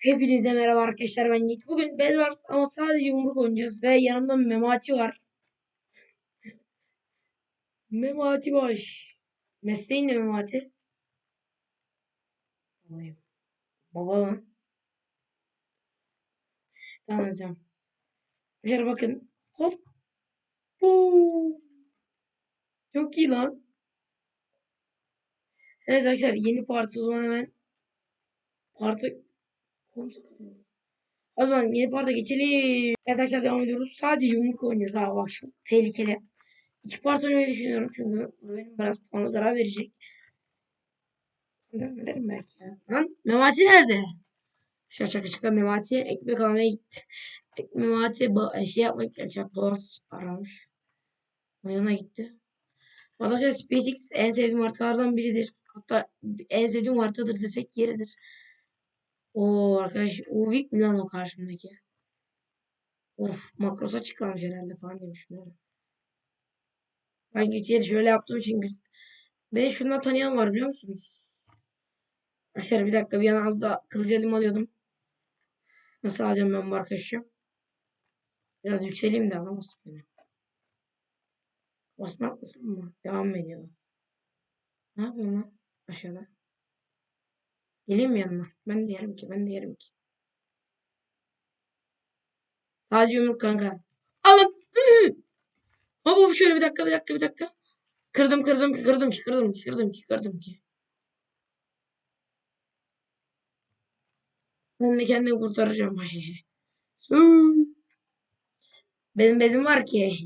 Hepinize merhaba arkadaşlar ben Yiğit. Bugün Bedwars ama sadece yumruk oynayacağız ve yanımda Memati var. Memati baş. Mesleğin ne Memati? Babayım. Baba lan. Hocam. Arkadaşlar bakın. Hop. Buu. Çok iyi lan. Evet arkadaşlar yeni parti o zaman hemen parti Kadar. O zaman yeni parta geçelim. Evet arkadaşlar devam ediyoruz. Sadece yumruk oynayacağız abi bak şu tehlikeli. İki part oynamayı düşünüyorum çünkü benim biraz puanıma zarar verecek. Ederim belki ya. Lan Memati nerede? Şaka şaka şaka Memati ekmek almaya gitti. Memati ba- şey yapmak için Polat aramış. Yanına gitti. Arkadaşlar SpaceX en sevdiğim haritalardan biridir. Hatta en sevdiğim haritadır desek yeridir. Oo arkadaş o VIP mi lan o karşımdaki? Of makrosa çıkarmış herhalde falan öyle. Ben geçeri şöyle yaptığım için beni şundan tanıyan var biliyor musunuz? Arkadaşlar bir dakika bir yana az da kılıcı elime alıyordum. Nasıl alacağım ben bu arkadaşı? Biraz yükseleyim de alamazsın beni. Basın atmasın mı? Devam ediyor? Ne yapıyorsun lan aşağıda? Geleyim mi yanına? Ben de yerim ki ben de yerim ki. Sadece yumruk kanka. Alın. Baba şöyle bir dakika bir dakika bir dakika. Kırdım kırdım ki kırdım ki kırdım ki kırdım ki kırdım ki. Ben de kendimi kurtaracağım. Benim bezim var ki.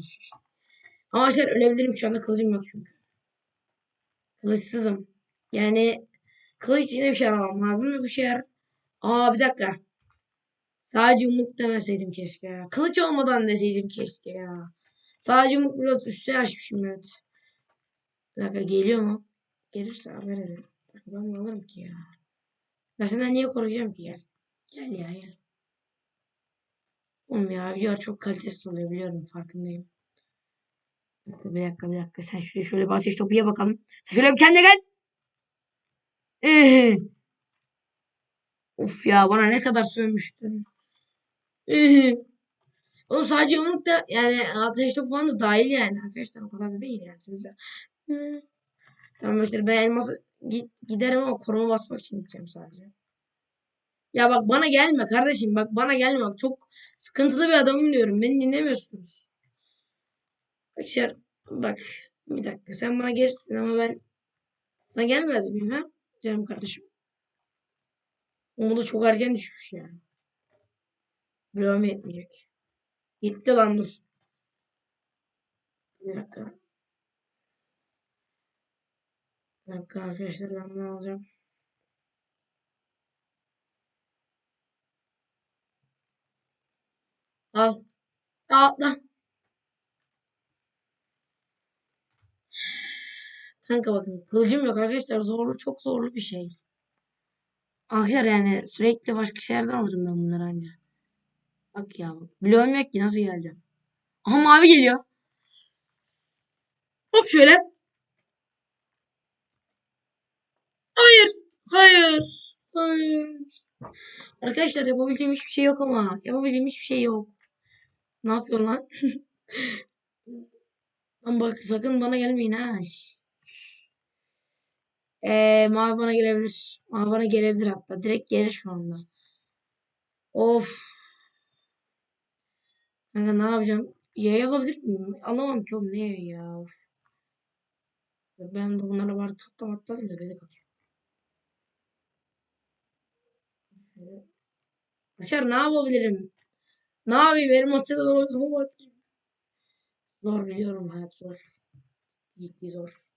Ama arkadaşlar ölebilirim şu anda kılıcım yok çünkü. Kılıçsızım. Yani kılıç yine bir şey aramam lazım bu şeyler? Aa bir dakika. Sadece yumruk demeseydim keşke ya. Kılıç olmadan deseydim keşke ya. Sadece yumruk biraz üste açmışım evet. Bir dakika geliyor mu? Gelirse haber dakika, Ben alırım ki ya? Ben senden niye koruyacağım ki gel. Gel ya gel. Oğlum ya video çok kalitesiz oluyor biliyorum farkındayım. Bir dakika bir dakika. Sen şuraya şöyle bir ateş topu ye bakalım. Sen şöyle bir kendine gel. Ee. Of ya bana ne kadar sövmüştür. Ee. Oğlum sadece yumruk da yani ateş topu falan da dahil yani arkadaşlar o kadar da değil yani sizde. Tamam arkadaşlar ben elması giderim ama koruma basmak için gideceğim sadece. Ya bak bana gelme kardeşim bak bana gelme bak çok sıkıntılı bir adamım diyorum beni dinlemiyorsunuz. Arkadaşlar bak bir dakika sen bana gelirsin ama ben sana gelmez miyim ha canım kardeşim. Umudu çok erken düşmüş ya. Bloğum yetmeyecek. Gitti lan dur. Bir dakika. Bir dakika arkadaşlar ben bunu alacağım. Al. Al Kanka bakın kılıcım yok arkadaşlar zorlu çok zorlu bir şey. Arkadaşlar yani sürekli başka şeylerden alırım ben bunları anca. Bak ya bak. Bloğum yok ki nasıl geleceğim. Aha mavi geliyor. Hop şöyle. Hayır. Hayır. Hayır. Arkadaşlar yapabileceğim hiçbir şey yok ama. Yapabileceğim hiçbir şey yok. Ne yapıyorsun lan? Lan bak sakın bana gelmeyin ha. Ee, mavi gelebilir. Mavi gelebilir hatta. Direkt gelir şu anda. Of. Kanka ne yapacağım? Yay alabilir miyim? Alamam ki oğlum. Ne ya? Of. Ben de bunlara var tatlı atladım da beni kapıyor. Şöyle. Başar ne yapabilirim? Ne yapayım? Masada da kafamı atayım. Zor biliyorum hayat zor. Ciddi zor.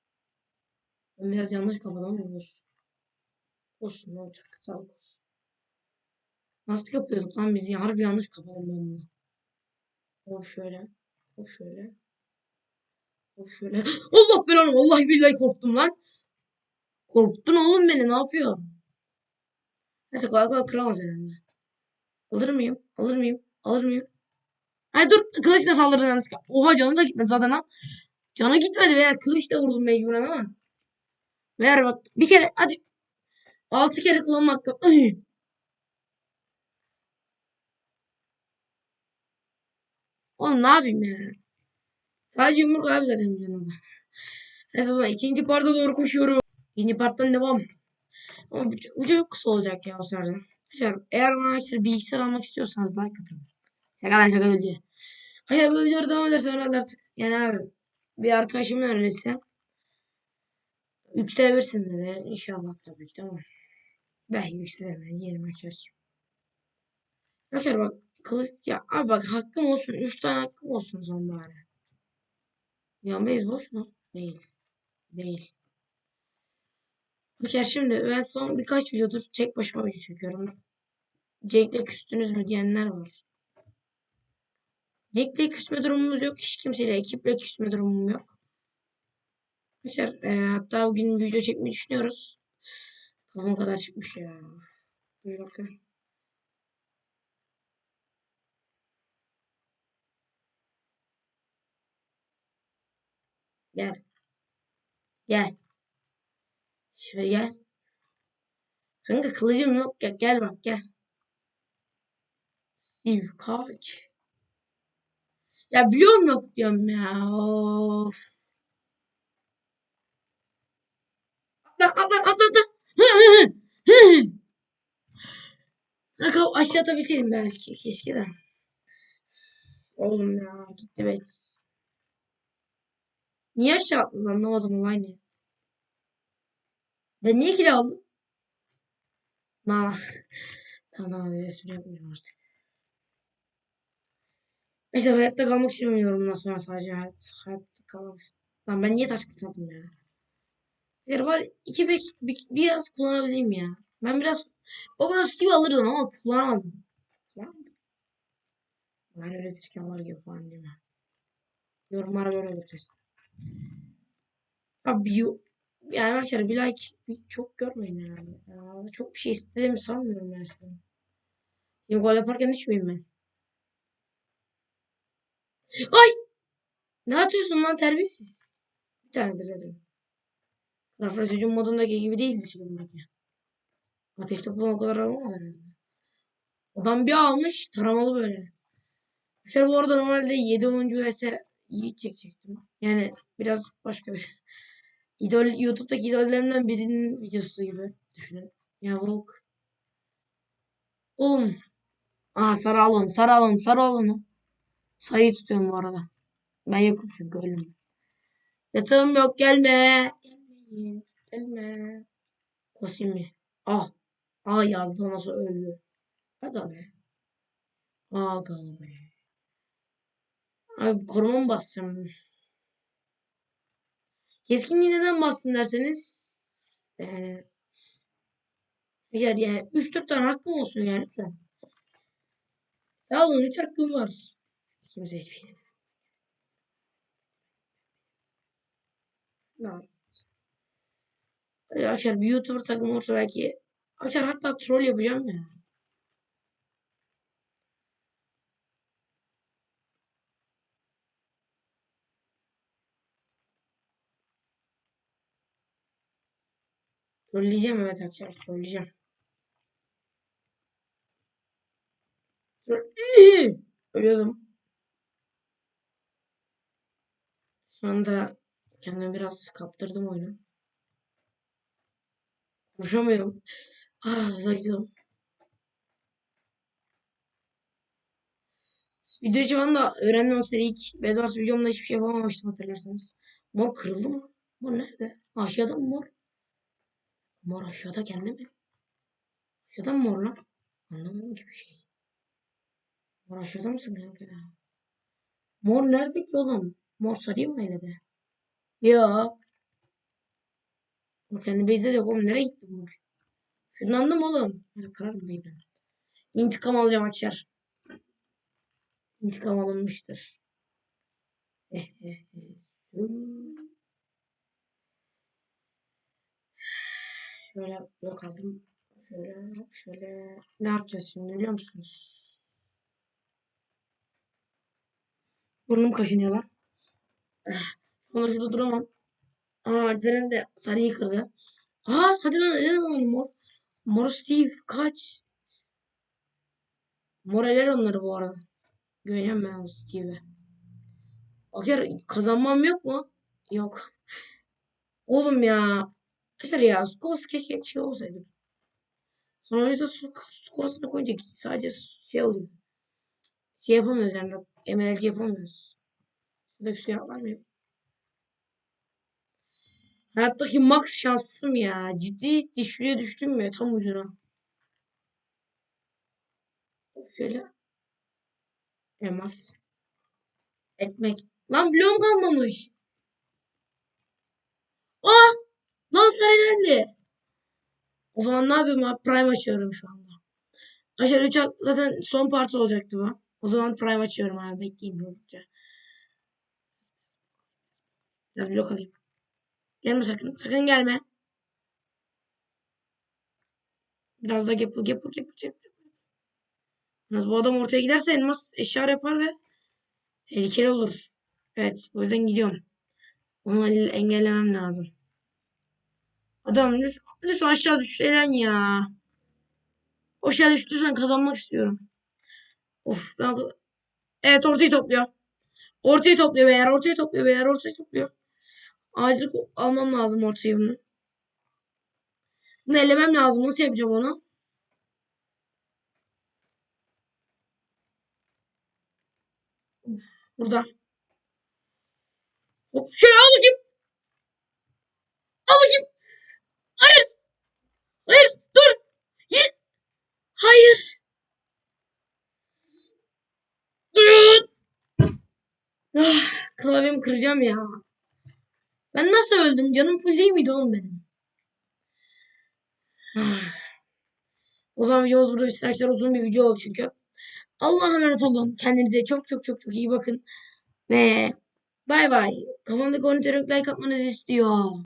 Ben biraz yanlış kapadım ama olsun. Ne olacak? Sağlık olsun. Nasıl yapıyorduk lan biz? Harbi yanlış kapadım ben bunu. Hop şöyle. Hop şöyle. Hop şöyle. Allah belanı. Vallahi billahi korktum lan. Korktun oğlum beni. Ne yapıyor? Neyse kolay kolay kıramaz herhalde. Alır mıyım? Alır mıyım? Alır mıyım? Ay dur. Kılıçla saldırdım yanlışlıkla. Oha canı da gitmedi zaten ha. Canı gitmedi veya kılıçla vurdum mecburen ama. Ver bak. Bir kere hadi. Altı kere kullanma hakkı. Ay. Oğlum ne yapayım ya? Sadece yumruk abi zaten yanımda. Neyse o zaman ikinci parta doğru koşuyorum. Yeni parttan devam. Ama video kısa olacak ya o sırada. Arkadaşlar eğer bana arkadaşlar bilgisayar almak istiyorsanız like atın. Şaka lan şaka öldü. Hayır bu videoda devam ederse herhalde artık yani abi bir arkadaşımın önerisi Yükselebilirsin dedi. İnşallah tabii ki tamam. Belki yükselirim. Ben yerim arkadaşlar. Arkadaşlar bak kılıç ya abi bak hakkım olsun. 3 tane hakkım olsun son bari. Ya base boş mu? Değil. Değil. Arkadaşlar şimdi ben son birkaç videodur tek başıma video çekiyorum. Jake'le küstünüz mü diyenler var. Jake'le küsme durumumuz yok. Hiç kimseyle ekiple küsme durumum yok. Arkadaşlar e, hatta bugün video çekmeyi düşünüyoruz. Kafama kadar çıkmış ya. Bir dakika. Gel. Gel. Şöyle gel. Kanka kılıcım yok ya. Gel bak gel. Steve kaç. Ya biliyorum yok diyorum ya. Of. Atla atla atla atla. Kanka aşağı atabilseydim belki. Keşke de. Oğlum ya gitti be. Niye aşağı atladın anlamadım olay ne. Ben niye kilo aldım? Nah. Tamam tamam espri yapmayacağım artık. Neyse hayatta kalmak için oynuyorum bundan sonra sadece hayat, hayatta kalmak için. Lan ben niye taş kısalttım ya? Bir var iki bir, bir, biraz kullanabileyim ya. Ben biraz baba Steve alırdım ama kullanamadım. Kullanamadım. Ben öğretirken var gibi falan değil mi? Yorumlar böyle olur kesin. Abi yo- yani arkadaşlar bir like bir çok görmeyin herhalde. Ya, çok bir şey istediğimi sanmıyorum ya sen. Ya gol yaparken düşmeyeyim ben. Ay! Ne atıyorsun lan terbiyesiz? Bir tanedir zaten. Rafres hücum modundaki gibi değildir bundaki. Ateş topunu o kadar alamaz herhalde. Adam bir almış taramalı böyle. Mesela bu arada normalde 7 oyuncu vs Yiğit çekecektim. Yani biraz başka bir şey. İdol, YouTube'daki idollerimden birinin videosu gibi düşünün. Ya bu Oğlum. Aa sarı al onu, sarı al onu, sarı al onu. Sayıyı tutuyorum bu arada. Ben yokum çünkü ölüm. Yatağım yok gelme. Gelmeyin. Gelme. Kosimi. Ah. Ah yazdı nasıl öldü. Aga be. Aga be. Abi koruma mı bassam? Keskinliği neden bastın derseniz yani eğer yani 3-4 tane hakkım olsun yani lütfen. Sağ olun 3 hakkım var. Kimse hiçbir şey demiyor. Ne Açar bir YouTuber takım olursa belki Açar hatta troll yapacağım ya. Trolleyeceğim evet Açar trolleyeceğim. Troll- Ölüyordum. Şu anda kendimi biraz kaptırdım oyunu. Konuşamıyorum. Ah gidiyorum. Video de öğrendim aslında ilk Bedwars videomda hiçbir şey yapamamıştım hatırlarsanız. Mor kırıldı mı? Mor nerede? Aşağıda mı mor? Mor aşağıda kendi mi? Aşağıda mı mor lan? Anlamadım ki bir şey. Mor aşağıda mısın kanka ya? Mor nerede ki oğlum? Mor sarayım mı öyle de? Ya. O kendi base'de de yok oğlum. Nereye gitti mor? Şunlandım oğlum. Hadi kırarım dayı ben. İntikam alacağım açar. İntikam alınmıştır. Eh eh eh. Şöyle yok aldım. Şöyle şöyle. Ne yapacağız şimdi biliyor musunuz? Burnum kaşınıyor lan. Sonra şurada duramam. Aa Alperen de sarıyı kırdı. Aa hadi lan neden oğlum mor? Mor Steve kaç? Moraller onları bu arada. Güveniyorum ben Steve'e. Arkadaşlar kazanmam yok mu? Yok. Oğlum ya. Arkadaşlar ya skor keşke şey olsaydı. Sonra sk- skorasını koyunca sadece şey oluyor. Şey yapamıyoruz yani. MLC yapamıyoruz. Şurada bir şey yapar mıyım? Hayattaki max şansım ya. Ciddi ciddi şuraya düştüm ya tam ucuna. Şöyle. Elmas. Ekmek. Lan bloğum kalmamış. Ah! Lan sarı O zaman ne yapıyorum abi? Prime açıyorum şu anda. Aşağı 3 zaten son parti olacaktı bu. O zaman Prime açıyorum abi. Bekleyin hızlıca. Biraz blok alayım. Gelme sakın. Sakın gelme. Biraz da gapple gapple gapple gapple. Biraz bu adam ortaya giderse elmas eşya yapar ve tehlikeli olur. Evet. O yüzden gidiyorum. Onu engellemem lazım. Adam lütfen aşağı düş Eren ya. O aşağı düştüysen kazanmak istiyorum. Of ben... Evet ortayı topluyor. Ortayı topluyor beyler. Ortayı topluyor beyler. Ortayı topluyor. Acil almam lazım ortayı bunu. Bunu elemem lazım. Nasıl yapacağım onu? Of, burada. Hop şöyle al bakayım. Al bakayım. Hayır. Hayır. Dur. Yes. Hayır. Dur. Ah, klavyemi kıracağım ya. Ben nasıl öldüm? Canım full değil miydi oğlum benim? O zaman videomuz burada bitsin arkadaşlar. Uzun bir video oldu çünkü. Allah'a emanet olun. Kendinize çok çok çok çok iyi bakın. Ve bay bay. Kafamdaki monitörü like atmanızı istiyor.